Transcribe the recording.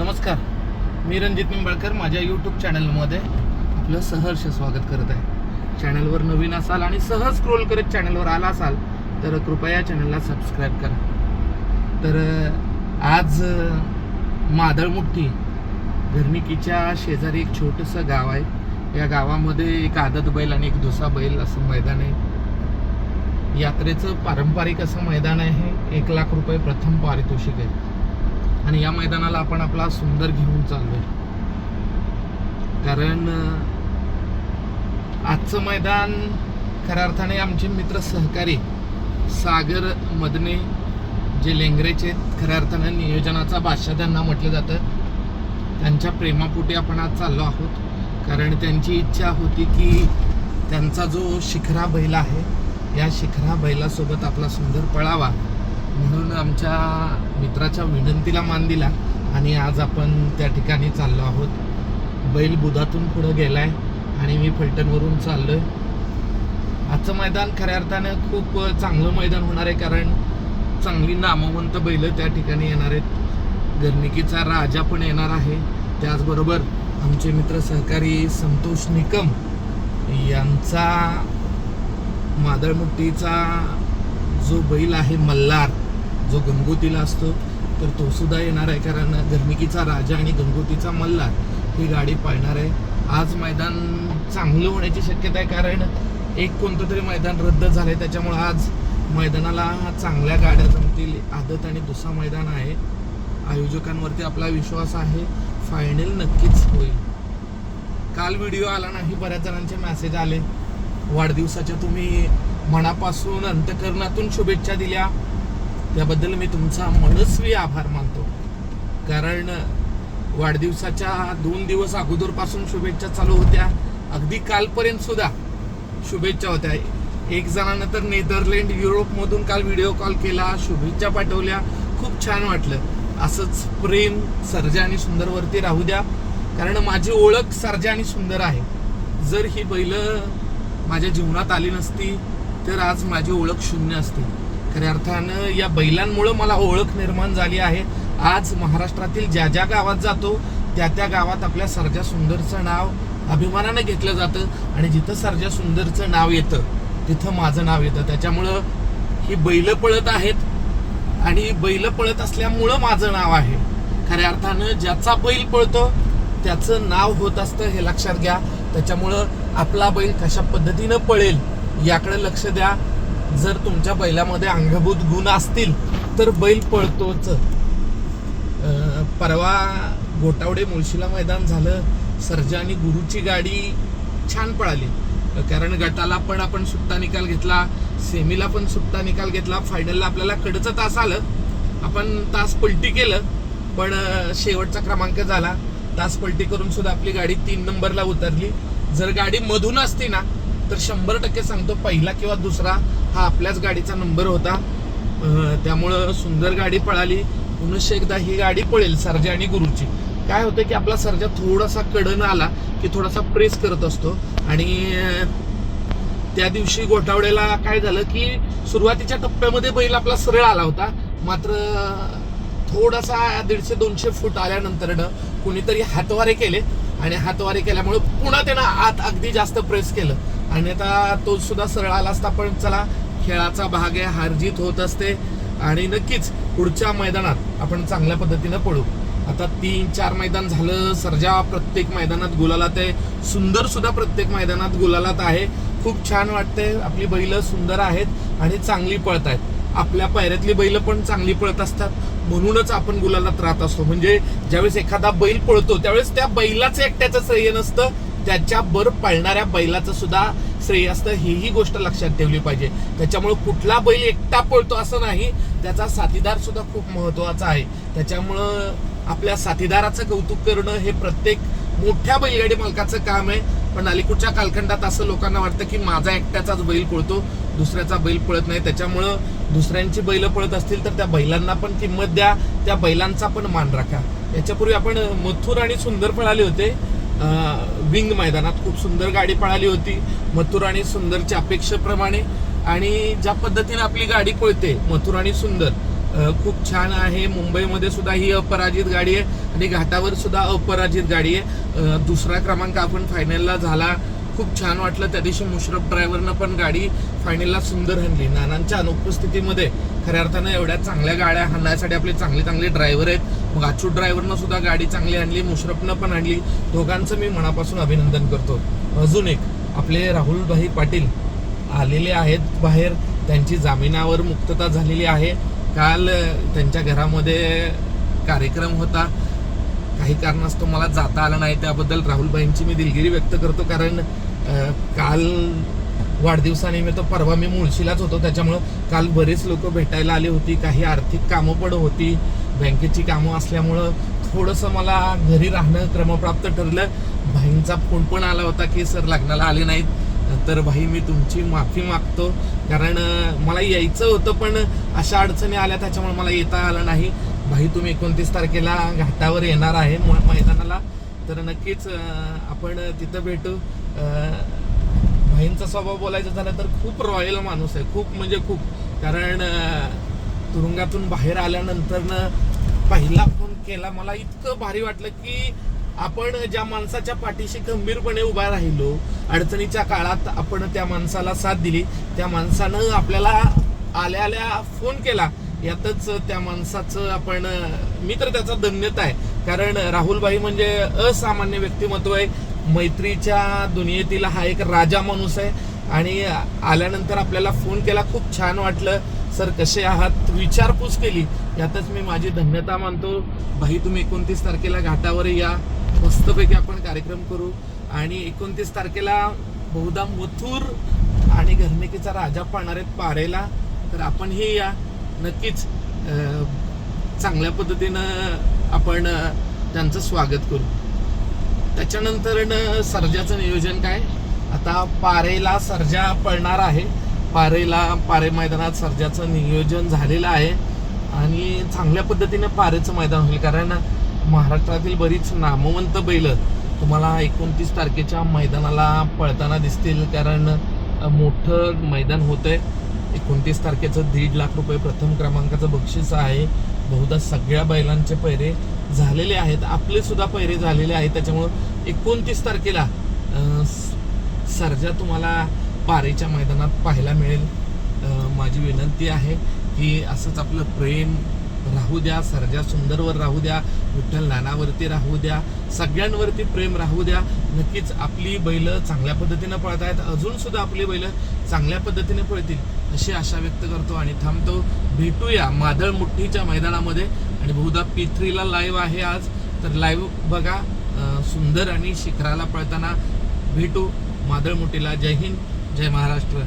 नमस्कार. मी रणजित निंबाळकर माझ्या यूट्यूब चॅनलमध्ये आपलं सहर्ष स्वागत करत आहे. चॅनलवर नवीन असाल आणि सहज स्क्रोल करत चॅनलवर आला असाल तर कृपया चॅनलला सबस्क्राईब करा. तर आज मादळमुठ्ठी घरनिकीच्या शेजारी एक छोटंसं गाव आहे. या गावामध्ये एक आदत बैल आणि एक दुसरा बैल असं मैदान आहे. यात्रेचं पारंपरिक असं मैदान आहे. एक लाख रुपये प्रथम पारितोषिक आहे. आणि या मैदानाला आपण आपला सुंदर घेऊन चाललोय. कारण आजचं मैदान खऱ्या अर्थाने आमचे मित्र सहकारी सागर मदने जे लेंगरेचे आहेत, खऱ्या अर्थाने नियोजनाचा बादशाह त्यांना म्हटलं जातं. त्यांच्या प्रेमापोटी आपण आज चाललो आहोत. कारण त्यांची इच्छा होती की त्यांचा जो शिखरा बैल आहे या शिखरा बैलासोबत आपला सुंदर पळावा. म्हणून आमच्या मित्राच्या विनंतीला मान दिला आणि आज आपण त्या ठिकाणी चाललो आहोत. बैल बुधातून पुढं गेलाय आणि मी फलटणवरून चाललो आहे आजचं मैदान खऱ्या अर्थानं खूप चांगलं मैदान होणार आहे कारण चांगली नामवंत बैल त्या ठिकाणी येणार आहेत. गर्निकीचा राजा पण येणार आहे. त्याचबरोबर आमचे मित्र सहकारी संतोष निकम यांचा मादळमुट्टीचा जो बैल आहे मल्हार जो गंगोतीला असतो तर तो सुद्धा येणार आहे कारण गर्मिकीचा राजा आणि गंगोतीचा मल्हार ही गाडी पाळणार आहे. आज मैदान चांगलं होण्याची शक्यता आहे कारण एक कोणतं तरी मैदान रद्द झालंय. त्याच्यामुळे आज मैदानाला चांगल्या गाड्या जमतील. आदत आणि दुसरा मैदान आहे. आयोजकांवरती आपला विश्वास आहे. फायनल नक्कीच होईल. काल व्हिडिओ आला नाही बऱ्याच जणांचे मेसेज आले. वाढदिवसाच्या तुम्ही मनापासून अंतकरणातून शुभेच्छा दिल्या. त्याबद्दल मी तुमचा मनस्वी आभार मानतो. कारण वाढदिवसाच्या दोन दिवस अगोदरपासून शुभेच्छा चालू होत्या. अगदी कालपर्यंत सुद्धा शुभेच्छा होत्या. एक जणानं तर नेदरलँड युरोपमधून काल व्हिडिओ कॉल केला शुभेच्छा पाठवल्या. खूप छान वाटलं. असंच प्रेम सर्जा आणि सुंदरवरती राहू द्या. कारण माझी ओळख सर्जा आणि सुंदर आहे. जर ही बैलं माझ्या जीवनात आली नसती तर आज माझी ओळख शून्य असती. खऱ्या अर्थानं या बैलांमुळं मला ओळख निर्माण झाली आहे. आज महाराष्ट्रातील ज्या ज्या गावात जातो त्या त्या गावात आपल्या सर्जा सुंदरचं नाव अभिमानानं घेतलं जातं आणि जिथं सर्जा सुंदरचं नाव येतं तिथं माझं नाव येतं. त्याच्यामुळं ही बैल पळत आहेत आणि बैल पळत असल्यामुळं माझं नाव आहे. खऱ्या अर्थानं ज्याचा बैल पळतो त्याचं नाव होत असतं हे लक्षात घ्या. त्याच्यामुळं आपला बैल कशा पद्धतीनं पळेल याकडे लक्ष द्या. जर तुमच्या बैलामध्ये अंगभूत गुण असतील तर बैल पळतोच. परवा गोटावडे मुळशीला मैदान झालं सर्जा आणि गुरुची गाडी छान पळाली. कारण गटाला पण आपण सुट्टा निकाल घेतला सेमीला पण सुट्टा निकाल घेतला फायनलला आपल्याला कडचं तास आलं. आपण तास पलटी केलं पण शेवटचा क्रमांक झाला. तास पलटी करून सुद्धा आपली गाडी तीन नंबरला उतरली. जर गाडी मधून असती ना तर शंभर टक्के सांगतो पहिला किंवा दुसरा हा आपल्याच गाडीचा नंबर होता. त्यामुळं सुंदर गाडी पळाली. पुनश्च एकदा ही गाडी पळेल सरजा आणि गुरुची काय होतं की आपला सर्जा थोडासा कडन आला की थोडासा प्रेस करत असतो. आणि त्या दिवशी गोठावड्याला काय झालं की सुरुवातीच्या टप्प्यामध्ये बैल आपला सरळ आला होता. मात्र थोडासा दीडशे दोनशे फूट आल्यानंतर कुणीतरी हातवारे केले. आणि हातवारे केल्यामुळे पुन्हा त्यानं आत अगदी जास्त प्रेस केलं. आणि आता तो सुद्धा सरळ आला असता पण चला खेळाचा भाग आहे हारजीत होत असते. आणि नक्कीच पुढच्या मैदानात आपण चांगल्या पद्धतीनं पडू आता तीन चार मैदान झालं सर्जा प्रत्येक मैदानात गुलालात आहे. सुंदर सुद्धा प्रत्येक मैदानात गुलालात आहे. खूप छान वाटतंय. आपली बैल सुंदर आहेत आणि चांगली पळत आहेत. आपल्या पायऱ्यातली बैल पण चांगली पळत असतात. म्हणूनच आपण गुलालात राहत असतो. म्हणजे ज्यावेळेस एखादा बैल पळतो त्यावेळेस त्या बैलाचं एकट्याचं श्रेय नसतं. त्याच्या बर पळणाऱ्या बैलाचं सुद्धा श्रेय असतं हेही गोष्ट लक्षात ठेवली पाहिजे. त्याच्यामुळे कुठला बैल एकटा पळतो असं नाही त्याचा साथीदार सुद्धा खूप महत्त्वाचा आहे. त्याच्यामुळं आपल्या साथीदाराचं कौतुक करणं हे प्रत्येक मोठ्या बैलगाडी मालकाचं काम आहे. पण अलीकडच्या कालखंडात असं लोकांना वाटतं की माझा एकट्याचाच बैल पळतो दुसऱ्याचा बैल पळत नाही. त्याच्यामुळं दुसऱ्यांची बैल पळत असतील तर त्या बैलांना पण किंमत द्या त्या बैलांचा पण मान राखा. याच्यापूर्वी आपण मथुर आणि सुंदर पळाले होते. विंग मैदानात खूप सुंदर गाडी पळाली होती. मथुर आणि सुंदरच्या अपेक्षेप्रमाणे. आणि ज्या पद्धतीने आपली गाडी पळते मथुर आणि सुंदर खूप छान आहे. मुंबईमध्ये सुद्धा ही अपराजित गाडी आहे आणि घाटावर सुद्धा अपराजित गाडी आहे. दुसरा क्रमांक आपण फायनलला झाला. खूप छान वाटलं. त्या दिवशी मुशरफ ड्रायव्हरनं पण गाडी फायनलला सुंदर हणली नानांच्या अनुपस्थितीमध्ये खऱ्या अर्थानं एवढ्या चांगल्या गाड्या हाणण्यासाठी आपले चांगले चांगले ड्रायव्हर आहेत. मग अच्युत ड्रायव्हरनं सुद्धा गाडी चांगली आणली मुशरफनं पण आणली. दोघांचं मी मनापासून अभिनंदन करतो. अजून एक आपले राहुलभाई पाटील आलेले आहेत बाहेर. त्यांची जामिनावर मुक्तता झालेली आहे. काल त्यांच्या घरामध्ये कार्यक्रम होता. काही कारणास्तव मला जाता आलं नाही. त्याबद्दल राहुलबाईंची मी दिलगिरी व्यक्त करतो. कारण काल वाढदिवसानिमित्त परवा मी मुळशीलाच होतो त्याच्यामुळं काल बरेच लोक भेटायला आली होती काही आर्थिक कामं पण होती बँकेची कामं असल्यामुळं थोडंसं मला घरी राहणं क्रमप्राप्त ठरलं. भाईंचा फोन पण आला होता की सर लग्नाला आले नाहीत. तर भाई मी तुमची माफी मागतो कारण मला यायचं होतं पण अशा अडचणी आल्या त्याच्यामुळे मला येता आलं नाही. भाई तुम्ही एकोणतीस तारखेला घाटावर येणार आहे म- मैदानाला. तर नक्कीच आपण तिथं भेटू. भाईंचा स्वभाव बोलायचं झालं तर खूप रॉयल माणूस आहे. खूप म्हणजे खूप. कारण तुरुंगातून बाहेर आल्यानंतर पहिला फोन केला मला इतकं भारी वाटलं की आपण ज्या माणसाच्या पाठीशी गंभीरपणे उभा राहिलो अडचणीच्या काळात आपण त्या माणसाला साथ दिली. त्या माणसानं आपल्याला आल्या आल्या फोन केला. यातच त्या माणसाचं आपण मी तर त्याचा धन्यता आहे. कारण राहुलबाई म्हणजे असामान्य व्यक्तिमत्व आहे. मैत्रीच्या दुनियेतील हा एक राजा माणूस आहे. आणि आल्यानंतर आपल्याला फोन केला खूप छान वाटलं. सर कसे आहात? विचारपूस केली. यातच मी माझी धन्यता मानतो. भाई तुम्ही एकोणतीस तारखेला घाटावर या. मस्तपैकी आपण कार्यक्रम करू. आणि एकोणतीस तारखेला बहुधा मथुर आणि घरनिकीचा राजा पाहणार आहेत पारेला. तर आपणही या. नक्कीच चांगल्या पद्धतीनं आपण त्यांचं स्वागत करू. त्याच्यानंतर न सर्जाचं नियोजन काय? आता पारेला सर्जा पळणार आहे. पारेला पारे मैदानात सर्जाचं नियोजन झालेलं आहे. आणि चांगल्या पद्धतीने पारेचं मैदान होईल कारण महाराष्ट्रातील बरीच नामवंत बैल तुम्हाला एकोणतीस तारखेच्या मैदानाला पळताना दिसतील कारण मोठं मैदान होतं आहे एकोणतीस तारखेचं दीड लाख रुपये प्रथम क्रमांकाचं बक्षीस आहे. बहुधा सगळ्या बैलांचे पैरे झालेले आहेत. आपले सुद्धा पैरे झालेले आहेत. त्याच्यामुळं एकोणतीस तारखेला अ, सर्जा तुम्हाला पारेच्या मैदानात पाहायला मिळेल. माझी विनंती आहे की असंच आपलं प्रेम राहू द्या सर्जा सुंदरवर राहू द्या विठ्ठल नानावरती राहू द्या सगळ्यांवरती प्रेम राहू द्या. नक्कीच आपली बैलं चांगल्या पद्धतीनं पळत आहेत. अजून सुद्धा आपली बैलं चांगल्या पद्धतीने पळतील अशी आशा व्यक्त करतो आणि थांबतो. भेटूया मादळ मुठ्ठीच्या मैदानामध्ये. आणि बहुधा पी थ्रीला लाईव्ह आहे आज. तर लाईव्ह बघा सुंदर आणि शिखराला पळताना भेटू. मादळ मुठीला जय हिंद जय महाराष्ट्र.